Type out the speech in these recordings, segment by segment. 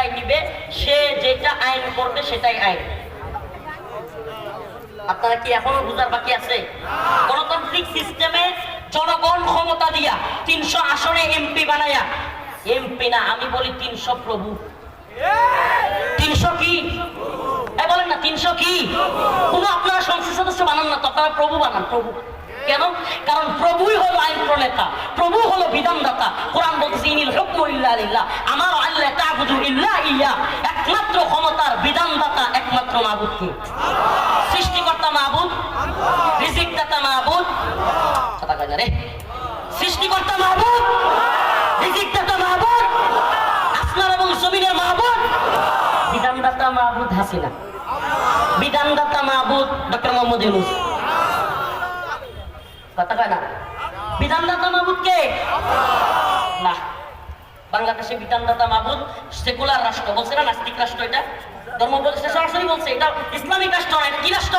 ক্ষমতায় নিবে, সে যেটা আইন করবে সেটাই আইন। আপনারা কি এখনও বুঝার বাকি আছে? গণতান্ত্রিক সিস্টেমে জনগণ ক্ষমতা দিয়া তিনশো আসনে এমপি বানাইয়া এমপি না, আমি বলি তিনশো প্রভু। তিনশো কি? তিনশো কি? কোনো আপনারা সংসদ সদস্য বানান না তো, আপনারা প্রভু বানান, প্রভু। কেন? কারণ প্রভুই হলো আইন প্রণেতা, প্রভু হলো বিধানদাতা। কোরআন বলতেছে, ইনিল হুকমু ইল্লা লিল্লাহ। আমার আল্লাহ ইল্লা ইয়া। একমাত্র ক্ষমতার বিধানদাতা, একমাত্র মাবুদ কে? সৃষ্টিকর্তা মাবুদ, রিজিকদাতা মাবুদ। কথা রে। সৃষ্টিকর্তা মাবুদ, রিজিকদাতা মাবুদ। আসমান এবং জমিনের মাবুদ। বিধানদাতা মাহবুদ হাসিনা। বিধানদাতা মাহবুদ ডক্টর মোহাম্মদ ইউনুস কথা কয় না বিধানদাতা মাহবুদ কে না বাংলাদেশে বিধানদাতা মাহবুদ সেকুলার রাষ্ট্র বলছে না নাস্তিক রাষ্ট্র এটা ধর্ম উপদেষ্টা সরাসরি বলছে এটা ইসলামিক রাষ্ট্র না, কি রাষ্ট্র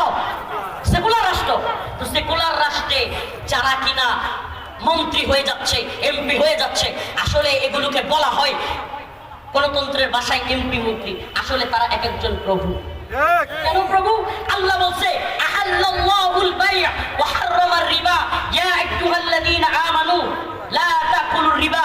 সেকুলার রাষ্ট্র তো সেকুলার রাষ্ট্রে যারা কিনা মন্ত্রী হয়ে যাচ্ছে এমপি হয়ে যাচ্ছে আসলে এগুলোকে বলা হয় গণতন্ত্রের ভাষায় এমপি মন্ত্রী আসলে তারা এক একজন প্রভু কেন প্রভু, আল্লাহ বলছে, আহাল্লাল্লাহুল বাই'a ওয়া হাররামার রিবা। ইয়া আইয়ুহাল্লাযীনা আমানু, লা তাকুলুর রিবা।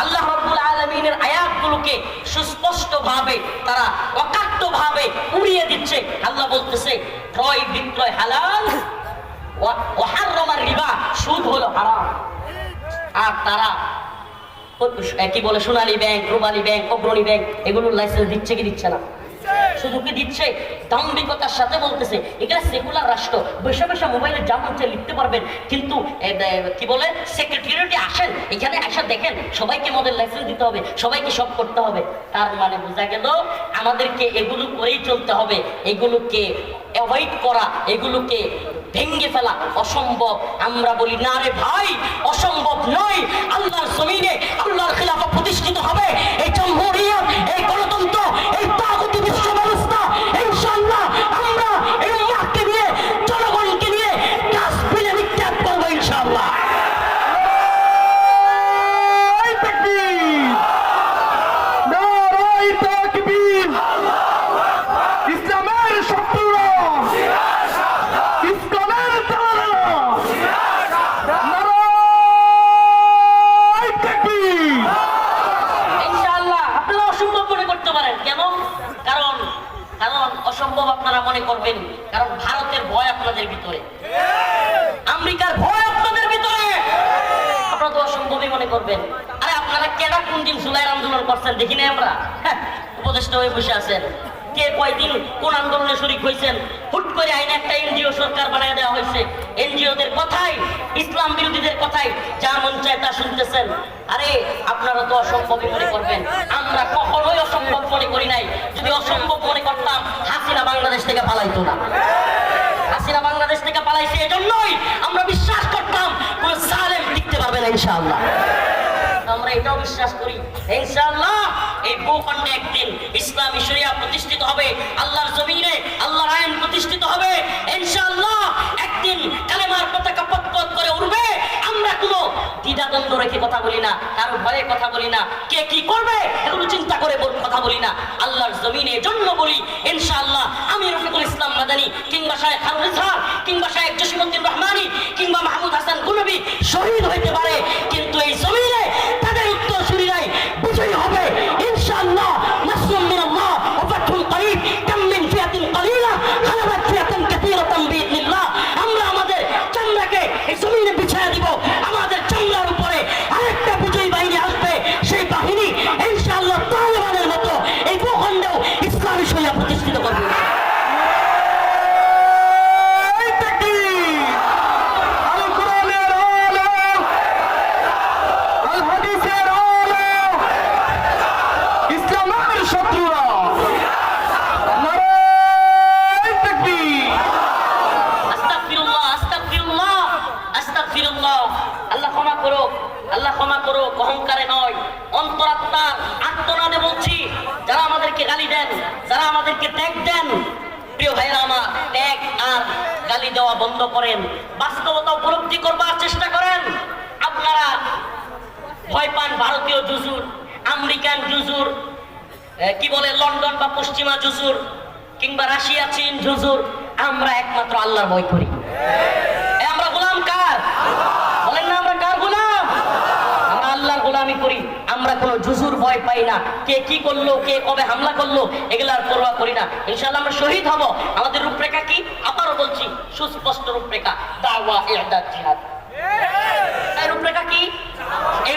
আল্লাহ রাব্বুল আলামিনের আয়াতগুলোকে সুস্পষ্টভাবে তারা অকাট্যভাবে উড়িয়ে দিচ্ছে। আল্লাহ বলতেছে, ক্রয়, বিক্রয় হালাল ওয়া- হাররামার রিবা, সুদ হলো হারাম। আর তারা কি বলে, Sonali bank Rupali bank, Agrani bank, এগুলোর লাইসেন্স দিচ্ছে কি দিচ্ছে না? কি দিচ্ছে? দাম্ভিকতার সাথে বলতেছে। এখানে সেকুলার রাষ্ট্র। বৈশা বৈশা মোবাইলে যা মন লিখতে পারবেন। কিন্তু কি বলে? সেক্রেটারিয়েটে আসেন। এখানে আসা দেখেন, সবাইকে মদের লাইসেন্স দিতে হবে। সবাইকে সব করতে হবে। তার মানে বোঝা গেল, আমাদেরকে এগুলো করেই চলতে হবে। এগুলোকে অ্যাভয়েড করা, এগুলোকে ভেঙ্গে ফেলা অসম্ভব। আমরা বলি, না রে ভাই, অসম্ভব নয়। আল্লাহর জমিনে আল্লাহর খিলাফা প্রতিষ্ঠিত আপনাদের ভিতরে। আমেরিকার ভয় আপনাদের ভিতরে। আপনারা তো অসম্ভবই মনে করবেন। আরে আপনারা কেডা কোন দিন জুলাইয়ের আন্দোলন করছেন দেখি নাই আমরা? হ্যাঁ, উপদেষ্টা হয়ে বসে আছেন। কে কয়দিন কোন আন্দোলনে শরিক হয়েছেন? হুট করে আইনে একটা এনজিও সরকার বানিয়ে দেওয়া হয়েছে। এনজিওদের কথাই ইসলাম বিরোধীদের কথাই যা মন চায় তা শুনতেছেন। আরে আপনারা তো অসম্ভবই মনে করবেন। আমরা কখনোই অসম্ভব মনে করি নাই। যদি অসম্ভব মনে করতাম হাসিনা বাংলাদেশ থেকে পালাইতো না। পালাইছে এজন্যই আমরা বিশ্বাস করতাম কোন সালেম টিকতে পারবে না, ইনশাআল্লাহ। আমরা এটাও বিশ্বাস করি, ইনশাআল্লাহ, এই ভূখণ্ডে একদিন ইসলামী শরিয়া প্রতিষ্ঠিত হবে, আল্লাহর জমিনে আল্লাহর আইন প্রতিষ্ঠিত হবে, ইনশাআল্লাহ, একদিন কালেমার পতাকা পথ করে উঠবে দ্বিধাদ্বন্দ্ব রেখে কথা বলি না, কারও ভয়ে কথা বলি না। কে কি করবে এগুলো চিন্তা করে কথা বলি না। আল্লাহর জমিনে জন্য বলি, ইনশাআল্লাহ। আমি রফিকুল ইসলাম মাদানী, কিংবা শাহেখ খারুল ইসহার কিংবা শাহেখ জসিমুদ্দিন রহমানি, কিংবা মাহমুদ হাসান গুলবি শহীদ হইতে পারে আল্লাহ ক্ষমা করো অহংকারে নয়। অন্তরাত্মার, আত্মনাদে বলছি, যারা আমাদেরকে গালি দেন, যারা আমাদেরকে ত্যাগ দেন, প্রিয় ভাইরা আমার, ত্যাগ আর গালি দেওয়া বন্ধ করেন। বাস্তবতা উপলব্ধি করবার চেষ্টা করেন আপনারা ভয় পান ভারতীয় জুজুর আমেরিকান জুজুর এ, কি বলে লন্ডন বা পশ্চিমা জুজুর কিংবা রাশিয়া চীন জুজুর আমরা একমাত্র আল্লাহর ভয় করি। আমরা গোলাম কার? বলেন না আমরা কার গোলাম? আমরা আল্লাহর গোলামি করি আমরা কোনো জুজুর ভয় পাই না। কে কি করল কে কবে হামলা করল এগুলার পরোয়া করি না। ইনশাআল্লাহ আমরা শহীদ হব। আমাদের রূপরেখা কি? আবারও বলছি সুস্পষ্ট রূপরেখা দাওয়া জিহাদ। রূপরেখা কি? এই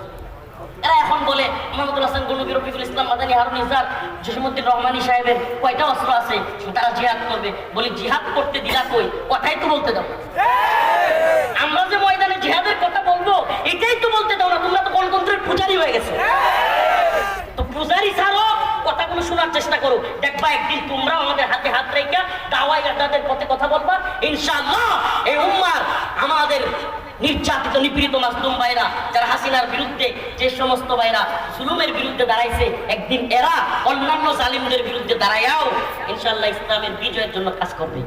এরা এখন বলে মোহাম্মদুল হাসান গণবী রফিকুল ইসলাম, মাদানী হারুন ইজার জসিমুদ্দিন রহমানী সাহেবের কয়টা অস্ত্র আছে, তারা জিহাদ করবে। বলি, জিহাদ করতে দিলা কই? কথাই তো বলতে দাও। আমরা যে ময়দানে জিহাদের কথা বলব, এটাই তো বলতে দাও না, তোমরা তো গণতন্ত্রের পূজারি হয়ে গেছে। তো পূজারি ছাড়ো, কথাগুলো শোনার চেষ্টা করো। দেখবা একদিন তোমরা আমাদের হাতে হাত রেখা দাওয়াই আদাদের পথে কথা বলবা। ইনশাআল্লাহ এই উম্মার আমাদের নির্যাতিত, নিপীড়িত মাসলুম ভাইরা যারা হাসিনার বিরুদ্ধে যে সমস্ত ভাইরা জুলুমের বিরুদ্ধে দাঁড়াইছে, একদিন এরা অন্যান্য জালিমদের বিরুদ্ধে দাঁড়াইয়াও ইনশাল্লাহ ইসলামের বিজয়ের জন্য কাজ করবে।